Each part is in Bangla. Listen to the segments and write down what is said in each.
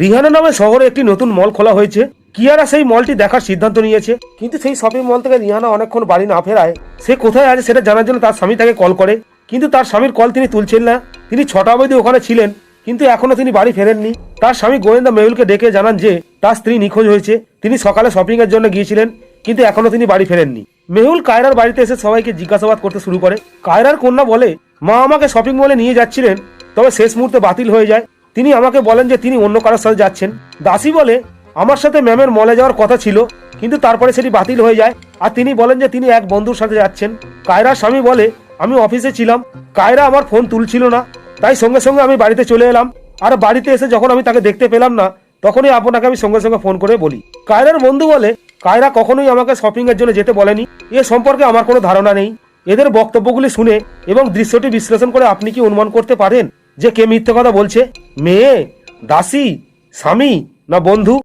রিহানা নামে শহরে একটি নতুন মল খোলা হয়েছে। কিয়ারা সেই মলটি দেখার সিদ্ধান্ত নিয়েছে। কিন্তু সেই শপিং মল থেকে রিহানা অনেকক্ষণ বাড়ি না ফেরায়। সে কোথায় আছে সেটা জানার জন্য তার স্বামী তাকে কল করে। কিন্তু তার স্বামীর কল তিনি তুলছেন না। তিনি ছটা অবধি ওখানে ছিলেন, কিন্তু এখনও তিনি বাড়ি ফেরেননি। তার স্বামী গোয়েন্দা মেহুলকে ডেকে জানান যে, তার স্ত্রী নিখোঁজ হয়েছে। তিনি সকালে শপিং এর জন্য গিয়েছিলেন, কিন্তু এখনও তিনি বাড়ি ফেরেননি। মেহুল কায়রার বাড়িতে এসে সবাইকে জিজ্ঞাসাবাদ করতে শুরু করে। কায়রার কন্যা বলে, মা আমাকে শপিং মলে নিয়ে যাচ্ছিলেন, তবে শেষ মুহূর্তে বাতিল হয়ে যায়। তিনি আমাকে বলেন যে তিনি অন্য কারোর সাথে যাচ্ছেন। দাসী বলে, আমার সাথে ম্যামের মলে যাওয়ার কথা ছিল, কিন্তু তারপরে সেটি বাতিল হয়ে যায়। আর তিনি বলেন যে তিনি এক বন্ধুর সাথে যাচ্ছেন। কায়রার স্বামী বলে, আমি অফিসে ছিলাম, কায়রা আমার ফোন তুলছিল না, তাই সঙ্গে সঙ্গে আমি বাড়িতে চলে এলাম। আর বাড়িতে এসে যখন আমি তাকে দেখতে পেলাম না, তখনই আপনাকে আমি সঙ্গে সঙ্গে ফোন করে বলি। কায়রার বন্ধু বলে, কায়রা কখনোই আমাকে শপিং এর জন্য যেতে বলেনি। এ সম্পর্কে আমার কোনো ধারণা নেই। এদের বক্তব্যগুলি শুনে এবং দৃশ্যটি বিশ্লেষণ করে আপনি কি অনুমান করতে পারেন? যে কে মিথ্যে কথা বলছে? মেয়ে, দাসী, স্বামী না বন্ধু?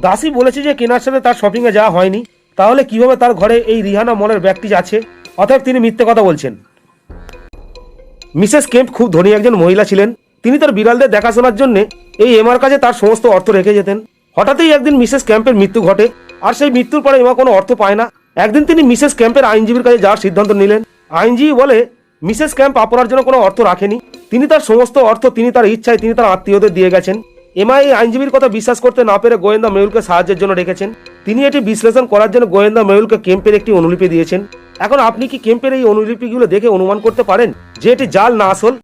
দাসী বলেছে যে কেনার সাথে তার শপিং এ যাওয়া হয়নি। তাহলে কীভাবে তার ঘরে এই রিহানা মলের ব্যাগটি আছে? অতএব তিনি মিথ্যে কথা বলছেন। মিসেস কেম্প খুব ধনী একজন মহিলা ছিলেন। তিনি তার বিড়ালদের দেখাশোনার জন্য এই এমার কাছে তার সমস্ত অর্থ রেখে যেতেন। হঠাৎই একদিন মিসেস ক্যাম্পের মৃত্যু ঘটে, আর সেই মৃত্যুর পরে এমা কোনো অর্থ পায় না। একদিন তিনি মিসেস ক্যাম্পের আইনজীবীর কাছে যাওয়ার সিদ্ধান্ত নিলেন। আইনজীবী বলে, মিসেস ক্যাম্প আপনার জন্য কোনো অর্থ রাখেনি। তিনি তার সমস্ত অর্থ, তিনি তার ইচ্ছায়, তিনি তার আত্মীয়দের দিয়ে গেছেন। এমা এই আইনজীবীর কথা বিশ্বাস করতে না পেরে গোয়েন্দা মেহুলকে সাহায্যের জন্য রেখেছেন তিনি এটি বিশ্লেষণ করার জন্য গোয়েন্দা মেহুলকে ক্যাম্পের একটি অনুলিপি দিয়েছেন। এখন আপনি কি ক্যাম্পের এই অনুলিপিগুলো দেখে অনুমান করতে পারেন যে এটি জাল না আসল?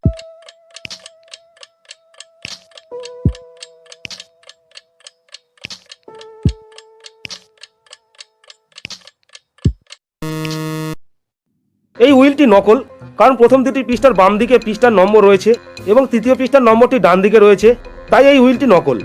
এই উইলটি নকল, কারণ প্রথম দুটি পৃষ্ঠার বাম দিকে পৃষ্ঠার নম্বর রয়েছে এবং তৃতীয় পৃষ্ঠার নম্বরটি ডান দিকে রয়েছে, তাই এই উইলটি নকল।